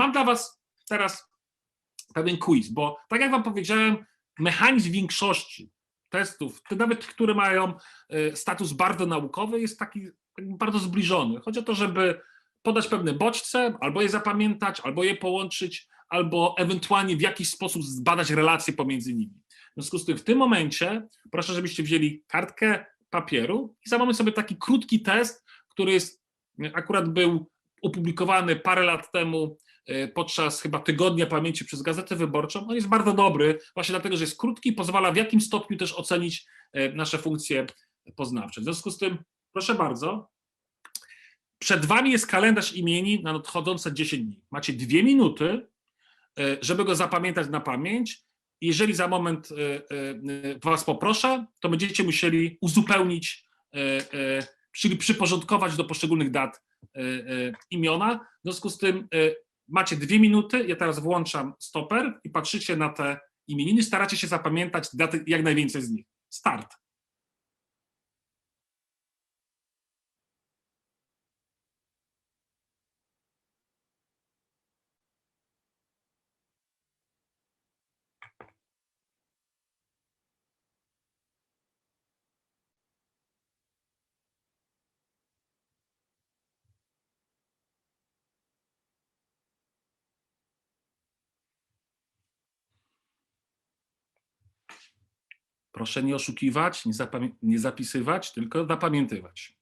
mam dla Was teraz pewien quiz, bo tak jak Wam powiedziałem, mechanizm większości testów, te nawet które mają e, status bardzo naukowy, jest taki bardzo zbliżony. Chodzi o to, żeby podać pewne bodźce, albo je zapamiętać, albo je połączyć, albo ewentualnie w jakiś sposób zbadać relacje pomiędzy nimi. W związku z tym w tym momencie proszę, żebyście wzięli kartkę papieru i zamówmy sobie taki krótki test, który jest, akurat był opublikowany parę lat temu e, podczas chyba tygodnia pamięci przez Gazetę Wyborczą. On jest bardzo dobry, właśnie dlatego, że jest krótki i pozwala w jakim stopniu też ocenić e, nasze funkcje poznawcze. W związku z tym, proszę bardzo, przed Wami jest kalendarz imieni na nadchodzące 10 dni. Macie dwie minuty, e, żeby go zapamiętać na pamięć. Jeżeli za moment Was poproszę, to będziecie musieli uzupełnić, czyli przyporządkować do poszczególnych dat imiona. W związku z tym macie dwie minuty, ja teraz włączam stoper i patrzycie na te imieniny, staracie się zapamiętać daty jak najwięcej z nich. Start. Proszę nie oszukiwać, nie, nie zapisywać, tylko zapamiętywać.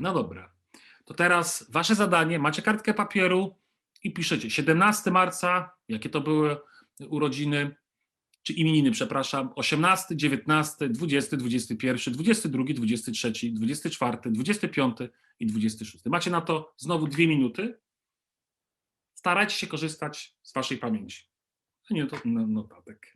No dobra. To teraz wasze zadanie, macie kartkę papieru i piszecie 17 marca, jakie to były urodziny, czy imieniny, przepraszam, 18, 19, 20, 21, 22, 23, 24, 25 i 26. Macie na to znowu dwie minuty. Starajcie się korzystać z waszej pamięci. A nie to no- notatek.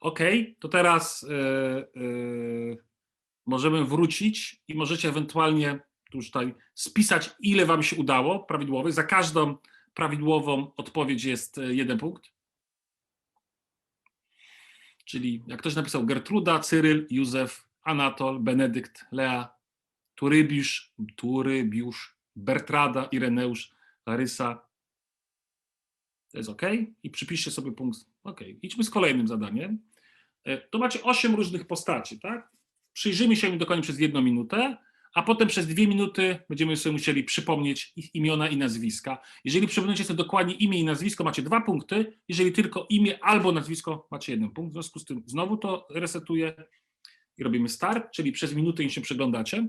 OK, to teraz yy, yy, możemy wrócić i możecie ewentualnie tutaj spisać, ile Wam się udało prawidłowych. Za każdą prawidłową odpowiedź jest e, jeden punkt. Czyli jak ktoś napisał Gertruda, Cyryl, Józef, Anatol, Benedykt, Lea, Turybiusz, Turybiusz, Bertrada, Ireneusz, Larysa. To jest OK. I przypiszcie sobie punkt. OK. Idźmy z kolejnym zadaniem. E, To macie osiem różnych postaci, tak? Przyjrzyjmy się im dokładnie przez jedną minutę, a potem przez dwie minuty będziemy sobie musieli przypomnieć ich imiona i nazwiska. Jeżeli przypomnicie sobie dokładnie imię i nazwisko, macie dwa punkty. Jeżeli tylko imię albo nazwisko, macie jeden punkt. W związku z tym znowu to resetuję i robimy start, czyli przez minutę im się przyglądacie.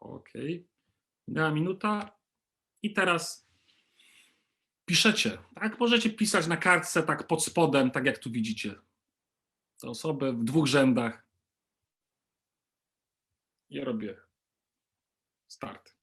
OK. Minęła minuta. I teraz piszecie. Tak, możecie pisać na kartce, tak pod spodem, tak jak tu widzicie. Te osoby w dwóch rzędach. Ja robię start.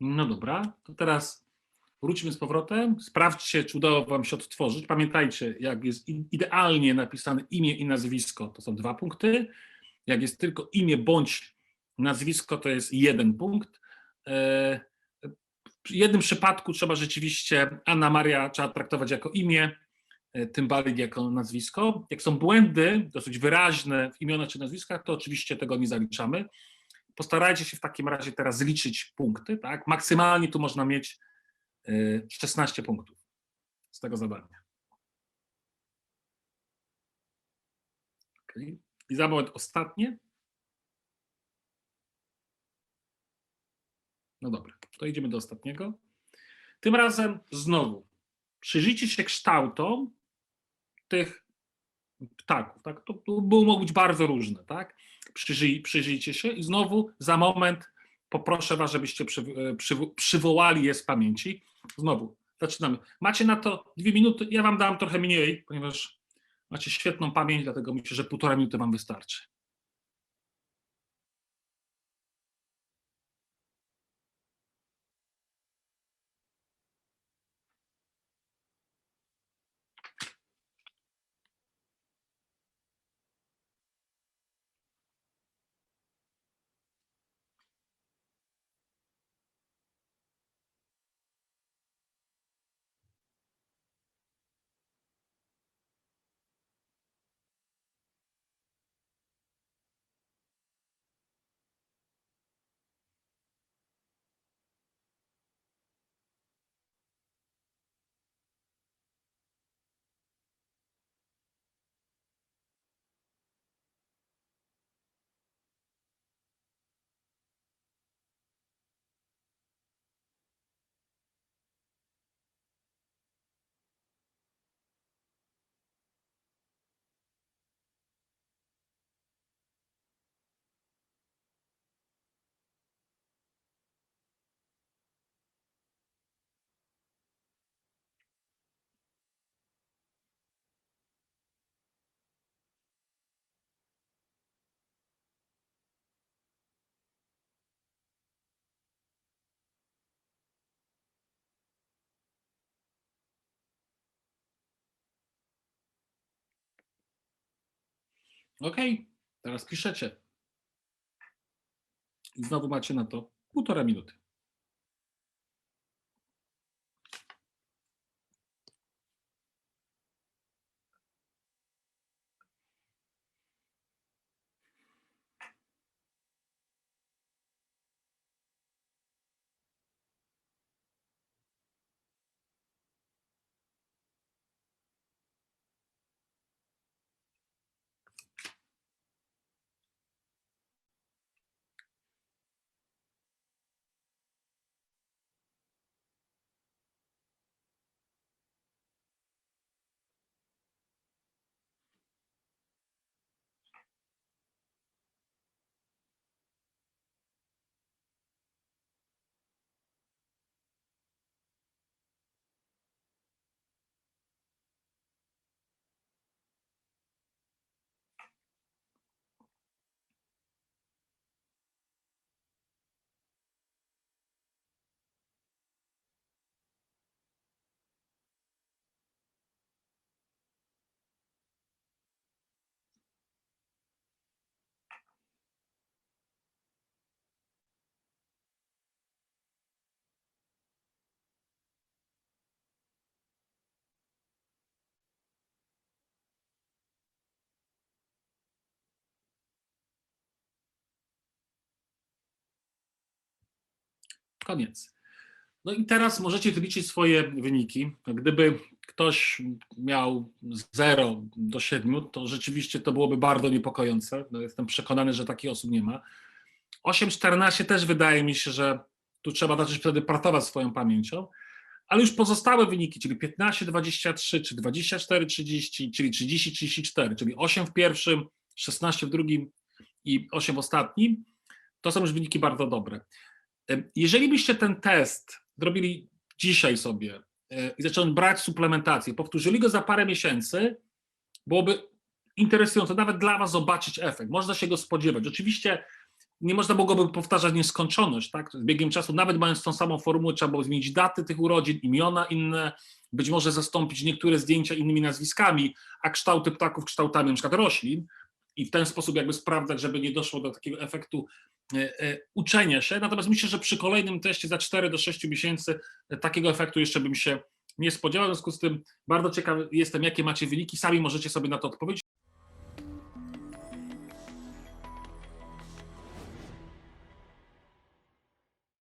No dobra, to teraz wróćmy z powrotem. Sprawdźcie, czy udało Wam się odtworzyć. Pamiętajcie, jak jest idealnie napisane imię i nazwisko, to są dwa punkty. Jak jest tylko imię bądź nazwisko, to jest jeden punkt. E, W jednym przypadku trzeba rzeczywiście Anna Maria trzeba traktować jako imię, e, tym bardziej jako nazwisko. Jak są błędy dosyć wyraźne w imionach czy nazwiskach, to oczywiście tego nie zaliczamy. Postarajcie się w takim razie teraz zliczyć punkty. Tak? Maksymalnie tu można mieć e, 16 punktów z tego zadania. Okay. I za moment ostatnie. No dobra, to idziemy do ostatniego. Tym razem znowu przyjrzyjcie się kształtom tych ptaków. Tak? To, to było mogą być bardzo różne. Tak? Przyjrzyj, przyjrzyjcie się i znowu za moment poproszę Was, żebyście przy, przy, przywołali je z pamięci. Znowu, zaczynamy. Macie na to dwie minuty, ja Wam dam trochę mniej, ponieważ macie świetną pamięć, dlatego myślę, że półtora minuty Wam wystarczy. OK, teraz piszecie. I znowu macie na to półtora minuty. Koniec. No i teraz możecie wyliczyć swoje wyniki. Gdyby ktoś miał 0 do 7, to rzeczywiście to byłoby bardzo niepokojące. No jestem przekonany, że takich osób nie ma. 8-14 też wydaje mi się, że tu trzeba zacząć wtedy pracować swoją pamięcią, ale już pozostałe wyniki, czyli 15-23, czy 24-30, czyli 30-34, czyli 8 w pierwszym, 16 w drugim i 8 w ostatnim, to są już wyniki bardzo dobre. Jeżeli byście ten test zrobili dzisiaj sobie e, i zaczęli brać suplementację, powtórzyli go za parę miesięcy, byłoby interesujące nawet dla Was zobaczyć efekt. Można się go spodziewać. Oczywiście nie można byłoby powtarzać nieskończoność, tak? Z biegiem czasu, nawet mając tą samą formułę, trzeba było zmienić daty tych urodzin, imiona inne, być może zastąpić niektóre zdjęcia innymi nazwiskami, a kształty ptaków kształtami przykład roślin i w ten sposób jakby sprawdzać, żeby nie doszło do takiego efektu E, e, uczenia się. Natomiast myślę, że przy kolejnym teście za 4 do 6 miesięcy e, takiego efektu jeszcze bym się nie spodziewał. W związku z tym bardzo ciekawy jestem, jakie macie wyniki. Sami możecie sobie na to odpowiedzieć.